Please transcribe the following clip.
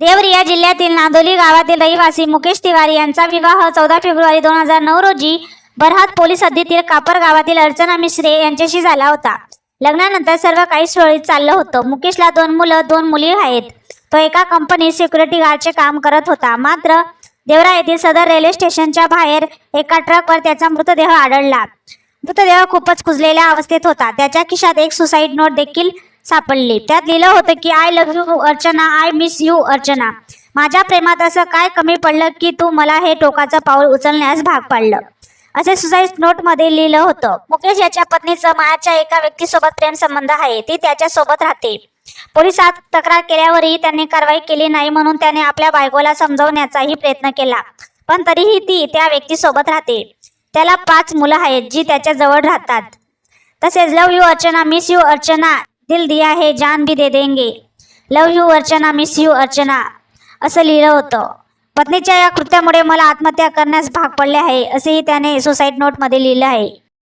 देवरिया जिल्ह्यातील नांदोली गावातील रहिवासी मुकेश तिवारी यांचा विवाह चौदा फेब्रुवारी दोन हजार नऊ रोजी बरहात पोलीस हद्दीतील कापर गावातील अर्चना मिश्रे यांच्याशी झाला होता. लग्नानंतर सर्व काही सुरळीत चाललं होतं. मुकेशला दोन मुलं दोन मुली आहेत. तो एका कंपनीत सिक्युरिटी गार्डचे काम करत होता. मात्र देवरा येथील सदर रेल्वे स्टेशनच्या बाहेर एका ट्रकवर त्याचा मृतदेह आढळला. मृतदेह खूपच कुजलेल्या अवस्थेत होता. त्याच्या खिशात एक सुसाईड नोट देखील सापडली. त्यात लिहिलं होतं की I love you Archana. I miss you Archana. माझ्या प्रेमात असं काय कमी पडलं की तू मला हे टोकाचं पाऊल उचलण्यास भाग पाडलं? असे सुसाईड नोटमध्ये लिहिलं होतं. मुकेश याच्या पत्नीचं मायाच्या एका व्यक्तीसोबत प्रेम संबंध आहे. ती त्याच्यासोबत राहते. पोलिसात तक्रार केल्यावरही त्यांनी कारवाई केली नाही म्हणून त्याने आपल्या बायकोला समजवण्याचाही प्रयत्न केला. पण तरीही ती त्या व्यक्तीसोबत राहते. त्याला पाच मुलं आहेत जी त्याच्याजवळ राहतात. तसेच love you Archana. Miss you Archana. दिल दिया है जान भी दे देंगे। Love you Archana miss you Archana असं लिहिलं होतं. पत्नीच्या या कृत्यामुळे मला आत्महत्या करण्यास भाग पडले आहे असेही त्याने सुसाईड नोटमध्ये लिहिलं आहे.